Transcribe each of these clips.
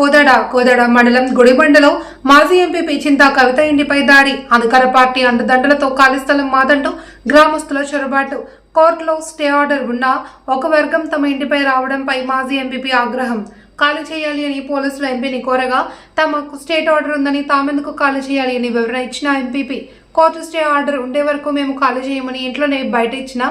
కోదడ కోదడ మండలం గుడిబండలో మాజీ ఎంపీ చింతా కవిత ఇంటిపై దాడి. అధికార పార్టీ అండదండలతో ఖాళీ స్థలం మాదంటూ గ్రామస్తుల చొరబాటు. కోర్టులో స్టే ఆర్డర్ ఉన్నా ఒక వర్గం తమ ఇంటిపై రావడంపై మాజీ ఎంపీపీ ఆగ్రహం. ఖాళీ చేయాలి అని పోలీసులు ఎంపీని కోరగా తమకు స్టేట్ ఆర్డర్ ఉందని తామెందుకు ఖాళీ చేయాలి అని వివరణ ఇచ్చిన ఎంపీపీ. కోర్టు స్టే ఆర్డర్ ఉండే వరకు మేము ఖాళీ చేయమని ఇంట్లోనే బయట ఇచ్చిన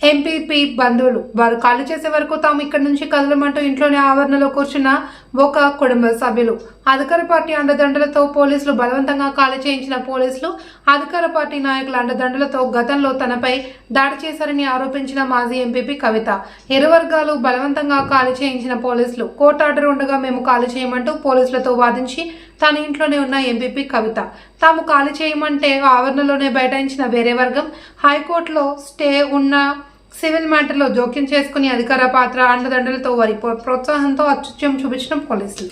ఎంపీపీ బంధువులు. వారు ఖాళీ చేసే వరకు తాము ఇక్కడి నుంచి కదలమంటూ ఇంట్లోనే ఆవరణలో కూర్చున్న ఒక కుటుంబ సభ్యులు. అధికార పార్టీ అండదండలతో పోలీసులు బలవంతంగా ఖాళీ చేయించిన పోలీసులు అధికార పార్టీ నాయకుల అండదండలతో గతంలో తనపై దాడి చేశారని ఆరోపించిన మాజీ ఎంపీపీ కవిత. ఇరు వర్గాలు బలవంతంగా ఖాళీ చేయించిన పోలీసులు. కోర్టు ఆర్డర్ ఉండగా మేము ఖాళీ చేయమంటూ పోలీసులతో వాదించి తన ఇంట్లోనే ఉన్న ఎంపీపీ కవిత. తాము ఖాళీ చేయమంటే ఆవరణలోనే బైఠాయించిన వేరే వర్గం హైకోర్టులో స్టే ఉన్న సివిల్ మ్యాటర్లో జోక్యం చేసుకుని అధికార పాత్ర అండదండలతో వారి ప్ర- ప్రోత్సాహంతో అత్యుత్యం చూపించిన పోలీసులు.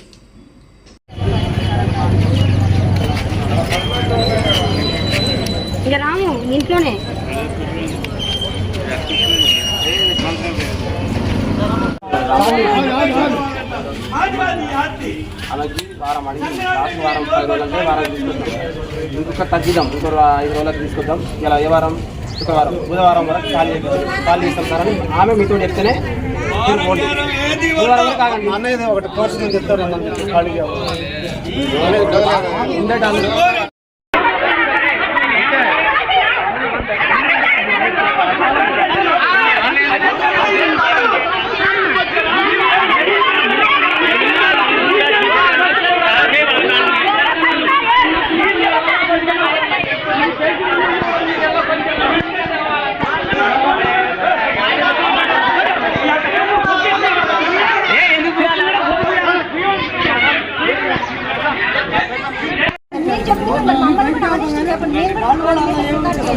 ఇక రాము ఇంట్లోనే? అలాగే వారం అడిగి లాస్ట్ వారం పది రోజులంటే వారం తీసుకొద్దాం ఇంకొక తగ్గిద్దాం ఇంకో ఐదు రోజులకు తీసుకొద్దాం. ఇలా ఏ వారం? శుక్రవారం బుధవారం వరకు ఖాళీ. ఖాళీ చేస్తాం. సార్ అని ఆమె మీతో చెప్తేనే. బుధవారం వరకు ఆగండి. అన్నయ్య ఒకటి కోర్సు నేను చెప్తాను ఖాళీగా ఉండేటి అందరూ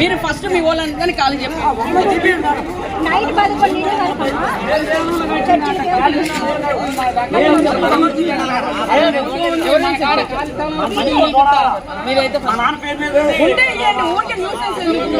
మీరు ఫస్ట్ మీ వాళ్ళందరినీ కాల్ చెప్పి నైట్ మీరైతే ఉంటే ఇవ్వండి, ఊరికే nuisance ఎందుకు?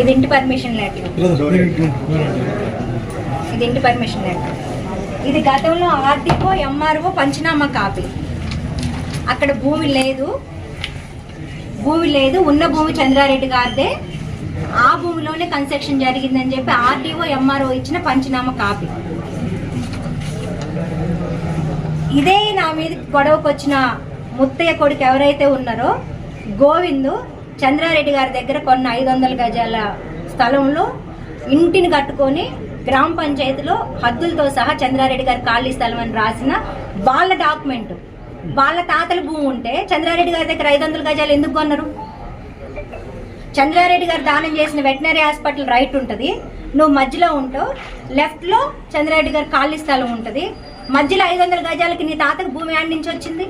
ఇది ఇంటి పర్మిషన్ లెటర్. ఇది ఇంటి పర్మిషన్ లెటర్. ఇది గతంలో ఆర్డీఓ ఎంఆర్ఓ పంచనామా కాపీ. అక్కడ భూమి లేదు. భూమి లేదు. ఉన్న భూమి చంద్రారెడ్డి గారిదే. ఆ భూమిలోనే కన్స్ట్రక్షన్ జరిగిందని చెప్పి ఆర్డీఓ ఎంఆర్ఓ ఇచ్చిన పంచనామా కాపీ. ఇదే నా మీద గొడవకు వచ్చిన ముత్తయ్య కొడుకు ఎవరైతే ఉన్నారో గోవిందు చంద్రారెడ్డి గారి దగ్గర కొన్న ఐదు వందల గజాల స్థలంలో ఇంటిని కట్టుకొని గ్రామ పంచాయతీలో హద్దులతో సహా చంద్రారెడ్డి గారి ఖాళీ స్థలం అని రాసిన వాళ్ళ డాక్యుమెంట్. వాళ్ళ తాతల భూమి ఉంటే చంద్రారెడ్డి గారి దగ్గర ఐదు వందల గజాలు ఎందుకు కొన్నారు? చంద్రారెడ్డి గారు దానం చేసిన వెటనరీ హాస్పిటల్ రైట్ ఉంటుంది. నువ్వు మధ్యలో ఉంటావు. లెఫ్ట్లో చంద్రారెడ్డి గారి ఖాళీ స్థలం ఉంటుంది. మధ్యలో ఐదు వందల గజాలకి నీ తాతకు భూమి ఆడి నుంచి వచ్చింది?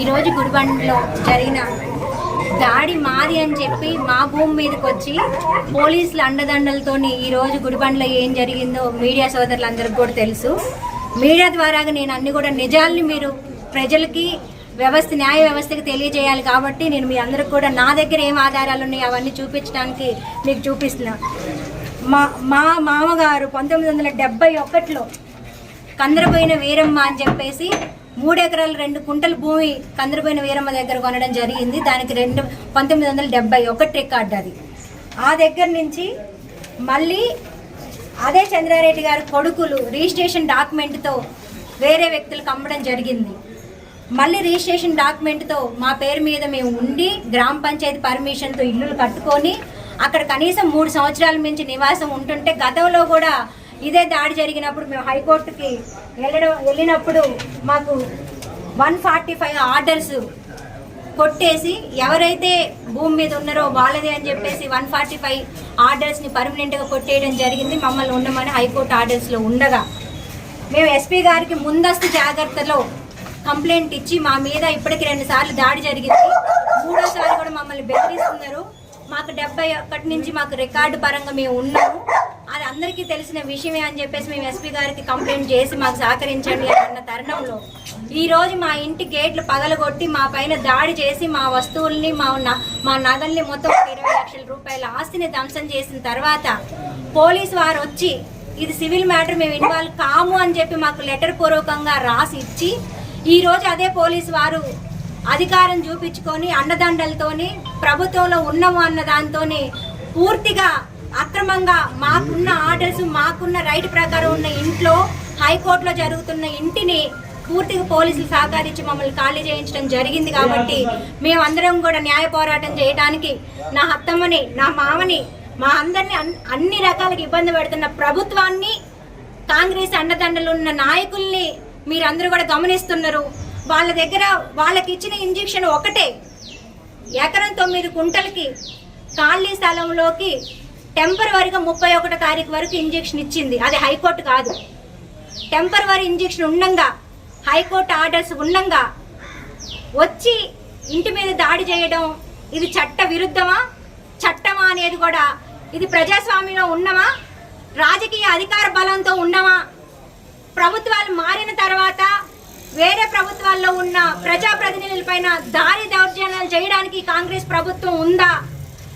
ఈరోజు గుడిబండలో జరిగిన దాడి మాది అని చెప్పి మా భూమి మీదకి వచ్చి పోలీసుల అండదండలతో ఈరోజు గుడిబండలో ఏం జరిగిందో మీడియా సోదరులందరికీ కూడా తెలుసు. మీడియా ద్వారా నేను అన్ని కూడా నిజాల్ని మీరు ప్రజలకి వ్యవస్థ న్యాయ వ్యవస్థకి తెలియజేయాలి కాబట్టి నేను మీ అందరికి కూడా నా దగ్గర ఏం ఆధారాలు ఉన్నాయి అవన్నీ చూపించడానికి మీకు చూపిస్తున్నా. మా మా మామగారు పంతొమ్మిది వందల డెబ్బై ఒకటిలో కందరపోయిన వీరమ్మ అని చెప్పేసి మూడు ఎకరాలు రెండు కుంటల భూమి కందరపోయిన వీరమ్మ దగ్గర కొనడం జరిగింది. దానికి రెండు పంతొమ్మిది వందల డెబ్బై ఒకటి రికార్డ్ అది. ఆ దగ్గర నుంచి మళ్ళీ అదే చంద్రారెడ్డి గారి కొడుకులు రిజిస్ట్రేషన్ డాక్యుమెంట్తో వేరే వ్యక్తులకు అమ్మడం జరిగింది. మళ్ళీ రిజిస్ట్రేషన్ డాక్యుమెంట్తో మా పేరు మీద మేము ఉండి గ్రామ పంచాయతీ పర్మిషన్తో ఇల్లులు కట్టుకొని అక్కడ కనీసం మూడు సంవత్సరాల మించి నివాసం ఉంటుంటే గతంలో కూడా ఇదే దాడి జరిగినప్పుడు మేము హైకోర్టుకి వెళ్ళడం వెళ్ళినప్పుడు మాకు వన్ ఫార్టీ ఫైవ్ ఆర్డర్స్ కొట్టేసి ఎవరైతే భూమి మీద ఉన్నారో వాళ్ళదే అని చెప్పేసి వన్ ఫార్టీ ఫైవ్ ఆర్డర్స్ని పర్మనెంట్గా కొట్టేయడం జరిగింది. మమ్మల్ని ఉండమని హైకోర్టు ఆర్డర్స్లో ఉండగా మేము ఎస్పీ గారికి ముందస్తు జాగ్రత్తలో కంప్లైంట్ ఇచ్చి మా మీద ఇప్పటికి రెండు సార్లు దాడి జరిగింది. మూడోసారి కూడా మమ్మల్ని బెదిరిస్తున్నారు. మాకు డెబ్బై ఒకటి నుంచి మాకు రికార్డు పరంగా మేము ఉన్నాము. అందరికీ తెలిసిన విషయమే అని చెప్పేసి మేము ఎస్పీ గారికి కంప్లైంట్ చేసి మాకు సహకరించండి అన్న తరుణంలో ఈ రోజు మా ఇంటి గేట్లు పగలగొట్టి మా పైన దాడి చేసి మా వస్తువుల్ని మా న- మా నగల్ని మొత్తం ఒక ఇరవై లక్షల రూపాయల ఆస్తిని ధ్వంసం చేసిన తర్వాత పోలీస్ వారు వచ్చి ఇది సివిల్ మ్యాటర్ మేము ఇన్వాల్వ్ కాము అని చెప్పి మాకు లెటర్ పూర్వకంగా రాసి ఇచ్చి ఈ రోజు అదే పోలీస్ వారు అధికారం చూపించుకొని అండదండలతోని ప్రభుత్వంలో ఉన్నాము అన్న దాంతోని పూర్తిగా అక్రమంగా మాకున్న ఆర్డర్స్ మాకున్న రైట్ ప్రకారం ఉన్న ఇంట్లో హైకోర్టులో జరుగుతున్న ఇంటిని పూర్తిగా పోలీసులు సహకరించి మమ్మల్ని ఖాళీ చేయించడం జరిగింది కాబట్టి మేమందరం కూడా న్యాయ పోరాటం చేయడానికి నా అత్తమ్మని నా మామని మా అందరిని అన్- అన్ని రకాలకి ఇబ్బంది పెడుతున్న ప్రభుత్వాన్ని కాంగ్రెస్ అండదండలు ఉన్న నాయకుల్ని మీరందరూ కూడా గమనిస్తున్నారు. వాళ్ళ దగ్గర వాళ్ళకి ఇచ్చిన ఇంజెక్షన్ ఒకటే. ఎకరం తొమ్మిది కుంటలకి ఖాళీ స్థలంలోకి టెంపరవరిగా ముప్పై ఒకటో తారీఖు వరకు ఇంజెక్షన్ ఇచ్చింది. అది హైకోర్టు కాదు. టెంపరవరి ఇంజెక్షన్ ఉండంగా హైకోర్టు ఆర్డర్స్ ఉండంగా వచ్చి ఇంటి మీద దాడి చేయడం ఇది చట్ట విరుద్ధమా? చట్టమా అనేది కూడా ఇది ప్రజాస్వామ్యంలో ఉన్నమా? రాజకీయ అధికార బలంతో ఉన్నమా? ప్రభుత్వాలు మారిన తర్వాత వేరే ప్రభుత్వాల్లో ఉన్న ప్రజాప్రతినిధులపైన దారి దౌర్జన్యాలు చేయడానికి కాంగ్రెస్ ప్రభుత్వం ఉందా?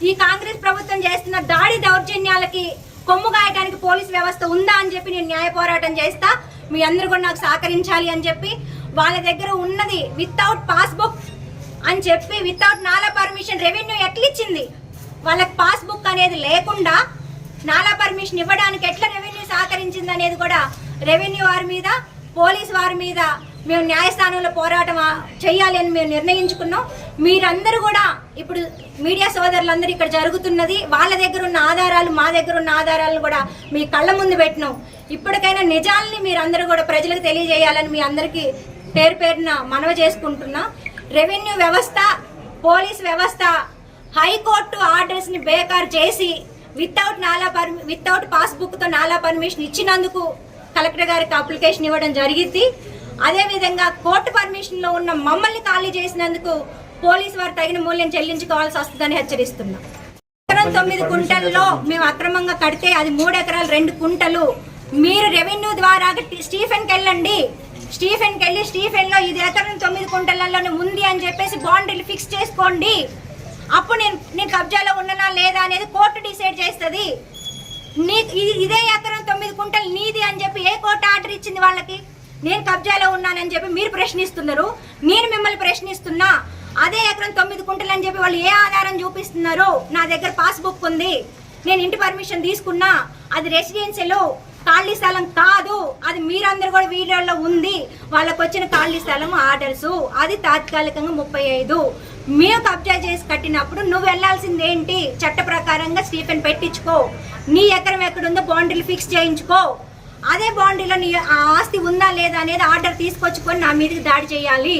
ఈ కాంగ్రెస్ ప్రభుత్వం చేస్తున్న దాడి దౌర్జన్యాలకి కొమ్ము గాయటానికి పోలీస్ వ్యవస్థ ఉందా అని చెప్పి నేను న్యాయ పోరాటం చేస్తా. మీ అందరూ కూడా నాకు సహకరించాలి అని చెప్పి వాళ్ళ దగ్గర ఉన్నది వితౌట్ పాస్బుక్ అని చెప్పి వితౌట్ నాలా పర్మిషన్ రెవెన్యూ ఎట్లిచ్చింది వాళ్ళకి పాస్బుక్ అనేది లేకుండా నాలా పర్మిషన్ ఇవ్వడానికి ఎట్లా రెవెన్యూ సహకరించింది అనేది కూడా రెవెన్యూ వారి మీద పోలీస్ వారి మీద మేము న్యాయస్థానంలో పోరాటం చేయాలి అని మేము నిర్ణయించుకున్నాం. మీరందరూ కూడా ఇప్పుడు మీడియా సోదరులందరూ ఇక్కడ జరుగుతున్నది వాళ్ళ దగ్గర ఉన్న ఆధారాలు మా దగ్గర ఉన్న ఆధారాలను కూడా మీ కళ్ళ ముందు పెట్టినాం. ఇప్పటికైనా నిజాల్ని మీరందరూ కూడా ప్రజలకు తెలియజేయాలని మీ అందరికీ పేరు పేరున మనవ చేసుకుంటున్నా. రెవెన్యూ వ్యవస్థ పోలీస్ వ్యవస్థ హైకోర్టు ఆర్డర్స్ని బేకార్ చేసి వితౌట్ నాలా పర్మి వితౌట్ పాస్బుక్తో నాలా పర్మిషన్ ఇచ్చినందుకు కలెక్టర్ గారికి అప్లికేషన్ ఇవ్వడం జరిగింది. అదే విధంగా కోర్టు పర్మిషన్లో ఉన్న మమ్మల్ని ఖాళీ చేసినందుకు పోలీసు వారు తగిన మూల్యం చెల్లించుకోవాల్సి వస్తుందని హెచ్చరిస్తున్నాం. ఎకరం తొమ్మిది కుంటల్లో మేము అక్రమంగా కడితే అది మూడు ఎకరాలు రెండు కుంటలు. మీరు రెవెన్యూ ద్వారా స్టీఫెన్కి వెళ్ళండి. స్టీఫెన్కి వెళ్ళి స్టీఫెన్లో ఇది ఎకరం తొమ్మిది కుంటలలోనే ఉంది అని చెప్పేసి బాండ్లు ఫిక్స్ చేసుకోండి. అప్పుడు నేను నేను కబ్జాలో ఉన్ననా లేదా అనేది కోర్టు డిసైడ్ చేస్తుంది. నీ ఇది ఇదే ఎకరం తొమ్మిది కుంటలు నీది అని చెప్పి ఏ కోర్టు ఆర్డర్ ఇచ్చింది వాళ్ళకి? నేను కబ్జాలో ఉన్నానని చెప్పి మీరు ప్రశ్నిస్తున్నారు నేను మిమ్మల్ని ప్రశ్నిస్తున్నా అదే ఎకరం తొమ్మిది కుంటలు అని చెప్పి వాళ్ళు ఏ ఆధారం చూపిస్తున్నారు నా దగ్గర పాస్బుక్ ఉంది. నేను ఇంటి పర్మిషన్ తీసుకున్నా అది రెసిడెన్సీలో ఖాళీ స్థలం కాదు అది మీరందరూ కూడా వీడియోలో ఉంది. వాళ్ళకు వచ్చిన ఖాళీ స్థలం ఆర్డర్స్ అది తాత్కాలికంగా ముప్పై ఐదు. మేము కబ్జా చేసి కట్టినప్పుడు నువ్వు వెళ్ళాల్సింది ఏంటి? చట్ట ప్రకారంగా స్టీఫెన్ పెట్టించుకో. నీ ఎకరం ఎక్కడుందో బౌండరీలు ఫిక్స్ చేయించుకో. అదే బౌండరీలో నీ ఆ ఆస్తి ఉందా లేదా అనేది ఆర్డర్ తీసుకొచ్చుకొని నా మీదకి దాడి చేయాలి.